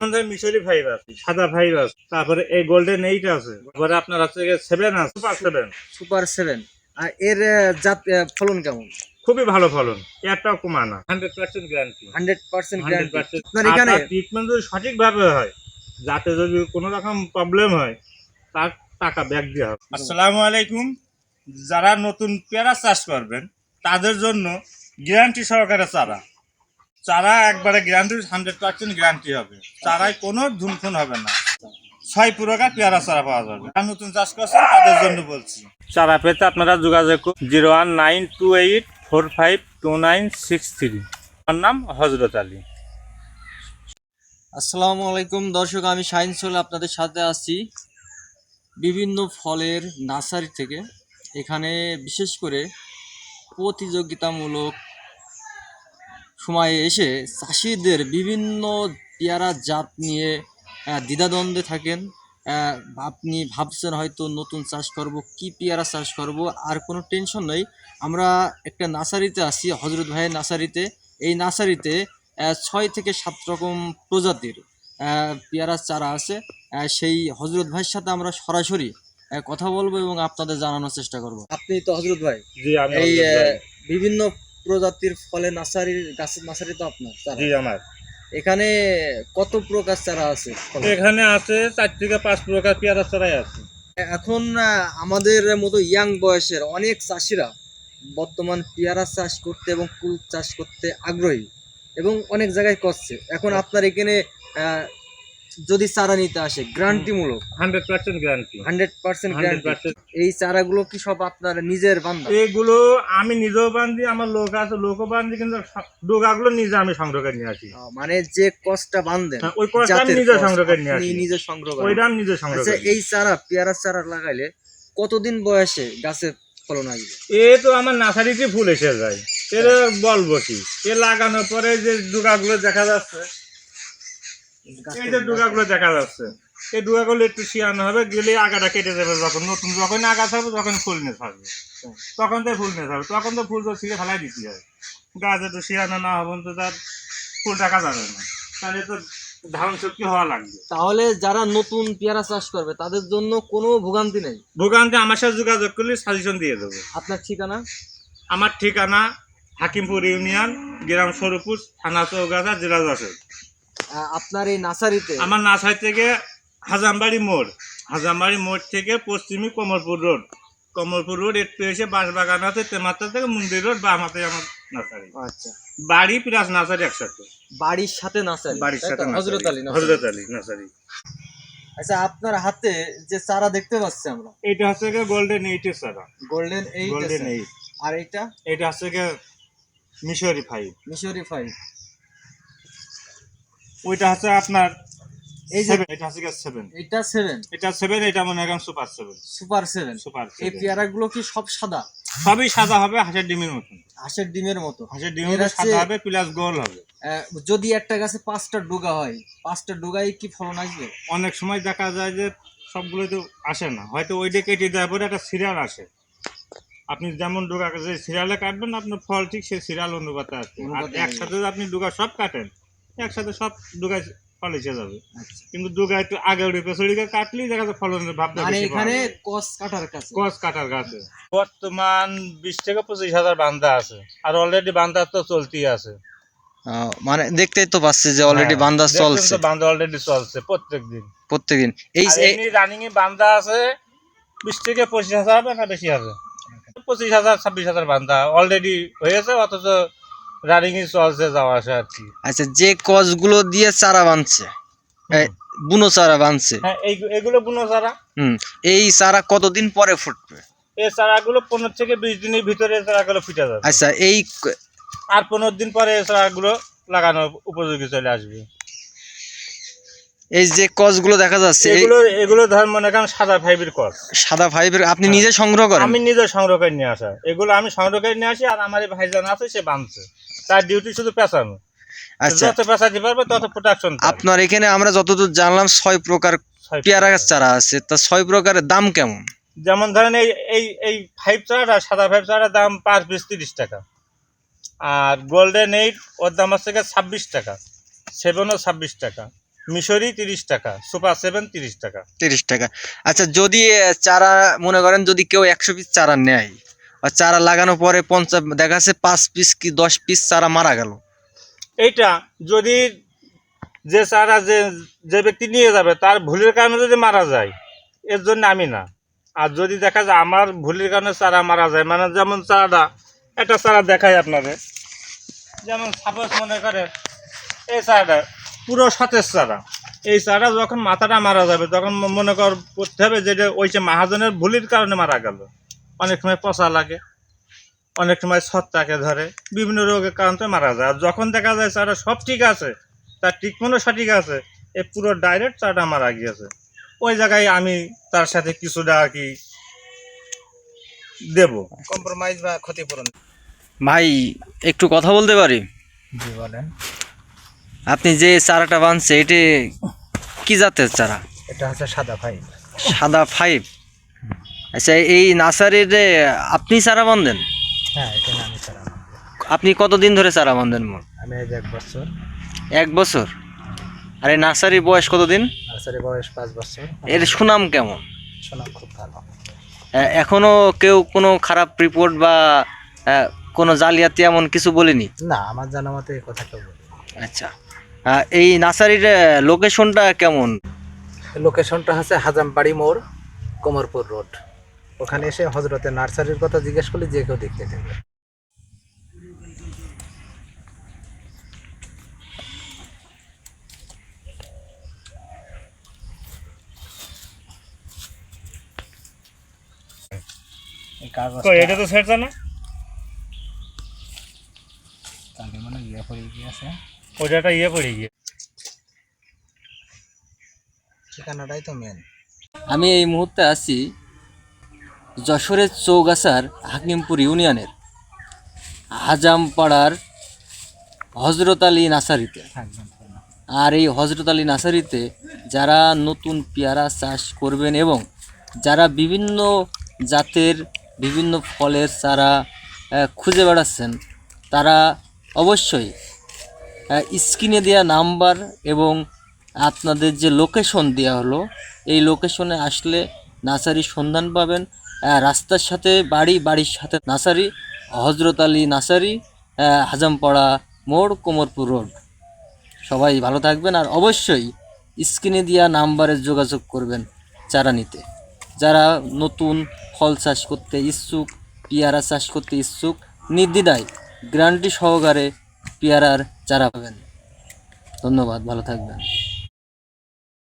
আমাদের মিশরি ফাইভ আছে সাদা ফাইভ আছে তারপরে এই গোল্ডেন এইট আছে। তারপরে আপনার হচ্ছে সেভেন আছে সুপার সেভেন সুপার সেভেন আর এর জাত ফলন কেমন? খুবই ভালো ফলন একটাও কমা না। Hundred percent guarantee hundred percent আপনার এখানে? ট্রিটমেন্ট যদি সঠিকভাবে হয় যাতে যদি কোনো রকম প্রবলেম হয় তার টাকা ব্যাক দেওয়া হবে। আসসালামু আলাইকুম। যারা নতুন পেয়ারা চাষ করবেন তাদের জন্য গ্যারান্টি সহকারে চারা। চারা একবারে গ্যারান্টি হান্ড্রেড পার্সেন্ট গ্যারান্টি হবে। চারায় কোনো ধুমফুন হবে না। ছয় প্রকার পেয়ারা চারা পাওয়া যাবে। আর নতুন চাষ করছেন তাদের জন্য বলছি। চারা পেতে আপনারা যোগাযোগ করুন zero one nine two eight four five two nine six three. আমার নাম হজরত আলী। আসসালামু আলাইকুম দর্শক আমি শাহিন সোল আপনাদের সাথে আছি। বিভিন্ন ফলের নার্সারি থেকে। এখানে বিশেষ করে প্রতিযোগিতামূলক সময়ে এসে চাষিদের বিভিন্ন পেয়ারা জাত নিয়ে দ্বিধাদ্বন্দ্বে থাকেন। আপনি ভাবছেন হয়তো নতুন চাষ করব কি পেয়ারা চাষ করব? আর কোনো টেনশন নেই। আমরা একটা নার্সারিতে আসি হজরত ভাইয়ের নার্সারিতে। এই নার্সারিতে ছয় থেকে সাত রকম প্রজাতির পেয়ারা চারা আছে। সেই হজরত ভাইয়ের সাথে আমরা সরাসরি কথা বলব এবং আপনাদের জানানোর চেষ্টা করব। আপনি তো হজরত ভাই। এই ভাই। বিভিন্ন প্রজাতির ফলে নার্সারির গাছের নার্সারি তো আপনার। জি আমার। এখানে কত প্রকার চারা আছে? এখানে আছে চার থেকে পাঁচ প্রকার পেয়ারা চারাই আছে। এখন আমাদের মতো ইয়াং বয়সের অনেক চাষিরা বর্তমান পেয়ারা চাষ করতে এবং কুল চাষ করতে আগ্রহী এবং অনেক জায়গায় করছে। এখন আপনার এখানে যদি চারা নিতে আসে গ্যারান্টিমূলক? Hundred percent guarantee hundred percent guarantee এই চারাগুলো কি সব আপনার নিজের বান্ধব এগুলো আমি নিজেও বান্ধি আমার লোক আছে লোকও বান্ধি কিন্তু ডোগাগুলো নিজে আমি সংগ্রহ করে নিয়ে আসি। মানে যে কষ্টটা বান্ধেন হ্যাঁ, ওই কষ্ট আমি জাতের নিজে সংগ্রহ করে নিয়ে আসি। নিজে সংগ্রহ করেন। ওইটা আমি নিজে সংগ্রহ আচ্ছা করি। এই চারা পেয়ারা চারা লাগাইলে কতদিন বয়সে গাছের ফলন আসবে? এ তো আমার নার্সারিতে ফুল এসে যায়। এর বলব কি? এ লাগানোর পরে যে ডোগাগুলো দেখা যাচ্ছে এই যে ডোগাগুলো দেখা যাচ্ছে। এই ডোগাগুলো একটু শিয়ানো হবে গেলে আগাটা কেটে যাবে যখন নতুন। যখন আগা থাকবে তখন ফুল নিয়ে থাকবে তখন তো ফুল নিয়ে থাকবে তখন তো ফুল তো ছিঁড়ে ফেলাই দিতে হয়। গাছ একটু শিয়ানো না হবেন তো তার ফুল টাকা যাবে না। তাহলে তো ধারণ শক্তি হওয়া লাগবে। তাহলে যারা নতুন পেয়ারা চাষ করবে তাদের জন্য কোনো ভোগান্তি নেই? ভোগান্তি আমার সাথে যোগাযোগ করলে সাজেশন দিয়ে দেবো। আপনার ঠিকানা? আমার ঠিকানা হাকিমপুর ইউনিয়ন গ্রাম স্বরূপুর থানা চৌগাছা জেলা যশোর। আপনার এই নার্সারিতে আমার নাসাই থেকে হাজামবাড়ি মোড়। হাজামবাড়ি মোড় থেকে পশ্চিমী কমলপুর রোড। কমলপুর রোড একটু এসে বাঁশবাগান আছে তেমাত্রা থেকে মন্দির রোড বা আমাতে আমার নার্সারি আচ্ছা। বাড়ি প্লাস নার্সারি একসাথে। বাড়ির সাথে নার্সারি বাড়ির সাথে হজরত আলী নার্সারি। হজরত আলী নার্সারি আচ্ছা আপনার হাতে যে চারা দেখতে পাচ্ছি আমরা। এটা হচ্ছে গিয়ে গোল্ডেন এইটের সারা গোল্ডেন এইট গোল্ডেন এইট আর এটা? এটা হচ্ছে গিয়ে মিশরি ফাইভ মিশরি ফাইভ ওইটা হচ্ছে আপনার এই যে এটা হচ্ছে সেভেন এটা সেভেন এটা সেভেন এটা মনে হয় super seven super seven super এই পেয়ারাগুলো কি সব সাদা? সবই সাদা হবে হাঁসের ডিমের মতন। হাঁসের ডিমের মতো। হাঁসের ডিমের মতো সাদা হবে প্লাস গোল হবে। যদি একটা গাছে পাঁচটা ডোগা হয় পাঁচটা ডোগায় কি ফলন আসবে? অনেক সময় দেখা যায় যে সবগুলো তো আসে না। হয়তো ওইটা কেটে দেওয়ার পরে একটা সিরিয়াল আসে। আপনি যেমন ডোকা যে সিরিয়ালে কাটবেন আপনার ফল ঠিক সেই সিরিয়াল অনুপাতে আসবে। আর একসাথে যদি আপনি ডোকা সব কাটেন একসাথে সব ডোকায় ফল এসে যাবে। আচ্ছা। কিন্তু ডোকা একটু আগে উঠে পেছড়িকে কাটলেই দেখা যায় ফলনের ভাবটা মানে এখানে কস কাটার কাছে। গছ কাটার গাছে বর্তমান বিশ থেকে পঁচিশ হাজার বান্ধা আছে। আর অলরেডি বান্ধা তো চলতেই আছে। মানে দেখতেই তো পাচ্ছি যে অলরেডি হ্যাঁ, বান্দা চলছে তো বান্ধা অলরেডি চলছে প্রত্যেক দিন প্রত্যেকদিন। এই রানিং এ বান্ধা আছে বিশ থেকে পঁচিশ হাজার না বেশি হবে পঁচিশ হাজার ছাব্বিশ হাজার বান্ধা অলরেডি হয়েছে অথচ রানিং এ চলছে যাওয়া আসা আর কি। আচ্ছা যে কচগুলো দিয়ে চারা বানছে বুনো চারা বানছে হ্যাঁ এইগুলো এগুলো বুনো চারা। হুম এই চারা কতদিন পরে ফুটবে? এই চারাগুলো পনেরো থেকে বিশ দিনের ভিতরে চারাগুলো ফিটে যাবে। আচ্ছা এই আর পনেরো দিন পরে চারাগুলো লাগানোর উপযোগী চলে আসবে। এই যে কসগুলো দেখা যাচ্ছে এগুলো এগুলো ধর মনে করেন সাদা ফাইবের কস সাদা ফাইবার আপনি হ্যাঁ। নিজে সংগ্রহ করেন? আমি নিজে সংগ্রহ করে নিয়ে আসা। এগুলো আমি সংগ্রহ করে নিয়ে আসি আর আমার এই ভাইজান আছে সে বাঁধছে তার ডিউটি শুধু পেঁচানো। আচ্ছা। যত পেঁচাতে পারবে তত প্রোডাকশন আপনার এখানে আমরা যতদূর জানলাম ছয় প্রকার পেয়ারা গাছ চারা আছে। তা ছয় প্রকারের দাম কেমন? যেমন ধরেন এই এই এই ফাইভ চারাটা সাদা ফাইভ চারাটার দাম পাঁচ বিশ তিরিশ টাকা। আর গোল্ডেন এইট ওর দাম হচ্ছে গিয়ে ছাব্বিশ টাকা। সেভেনও ছাব্বিশ টাকা। মিশরি তিরিশ টাকা সুপার সেভেন তিরিশ টাকা। তিরিশ টাকা। আচ্ছা যদি চারা মনে করেন যদি কেউ একশো পিস চারা নেয় আর চারা লাগানোর পরে পঞ্চাশ দেখা যাচ্ছে পাঁচ পিস কি দশ পিস চারা মারা গেল। এইটা যদি যে চারা যে যে ব্যক্তি নিয়ে যাবে তার ভুলের কারণে যদি মারা যায় এর জন্য আমি না। আর যদি দেখা যায় আমার ভুলের কারণে চারা মারা যায় মানে যেমন চারাটা একটা চারা দেখায় আপনাদের। যেমন সাপোজ মনে করেন এই চারাটা পুরো সতেজ চারা। এই চারা যখন মাথাটা মারা যাবে তখন মনে কর করতে হবে যেটা ওই যে মাহাজনের ভুলির কারণে মারা গেল। অনেক সময় পচা লাগে অনেক সময় ছত্রাকে ধরে বিভিন্ন রোগের কারণে মারা যায়। আর যখন দেখা যায় চারা সব ঠিক আছে তার ট্রিটমেন্টও সঠিক আছে এ পুরো ডাইরেক্ট চারাটা মারা গিয়েছে। ওই জায়গায় আমি তার সাথে কিছুটা আর কি দেব। কম্প্রোমাইজ বা ক্ষতিপূরণ? ভাই একটু কথা বলতে পারি? বলেন। আপনি যে চারাটা বানছে এটি কি জাতের চারা? এটা হচ্ছে সাদা ফাইভ সাদা ফাইভ আচ্ছা এই নার্সারির আপনি চারা বান্ধেন হ্যাঁ এটা আমি ছাড়া আপনি কতদিন ধরে চারা বান্ধেন মোট আমি আজ এক বছর। এক বছর? আর এই নার্সারির বয়স কতদিন? নার্সারি বয়স পাঁচ বছর। এর সুনাম কেমন? সুনাম খুব ভালো। এ- এখনও কেউ কোনো খারাপ রিপোর্ট বা কোনো জালিয়াতি এমন কিছু বলেনি? না আমার জানা মতে এই কথা কেউ আচ্ছা। এই নার্সারির লোকেশনটা কেমন? লোকেশনটা হচ্ছে হাজামবাড়ি মোড় কোমরপুর রোড। ওখানে এসে হজরতের নার্সারির কথা জিজ্ঞেস করলে যে কেউ দেখতে দেবে এই এটা তো সেটা না। তাহলে মানে ইয়ে করে গিয়েছে। ওইটা ইয়ে পড়ে গিয়ে। ঠিকানাটাই তো মেন আমি এই মুহূর্তে আছি যশোরের চৌগাছার হাকিমপুর ইউনিয়নের হাজামপাড়ার হজরত আলী নার্সারিতে একদম আর এই হজরত আলী নার্সারিতে যারা নতুন পেয়ারা চাষ করবেন এবং যারা বিভিন্ন জাতের বিভিন্ন ফলের চারা খুঁজে বেড়াচ্ছেন তারা অবশ্যই স্ক্রিনে দেওয়া নাম্বার এবং আপনাদের যে লোকেশন দেওয়া হলো, এই লোকেশনে আসলে নার্সারির সন্ধান পাবেন। রাস্তার সাথে বাড়ি, বাড়ির সাথে নাসারি, হজরত আলী নাসারি হাজামপাড়া মোড়, কোমরপুর রোড। সবাই ভালো থাকবেন আর অবশ্যই স্ক্রিনে দেওয়া নাম্বারে যোগাযোগ করবেন চারা নিতে যারা নতুন ফল চাষ করতে ইচ্ছুক, পেয়ারা চাষ করতে ইচ্ছুক, নির্দ্বিধায় গ্যারান্টি সহকারে পেয়ারার চারা পাবেন। ধন্যবাদ ভালো থাকবেন।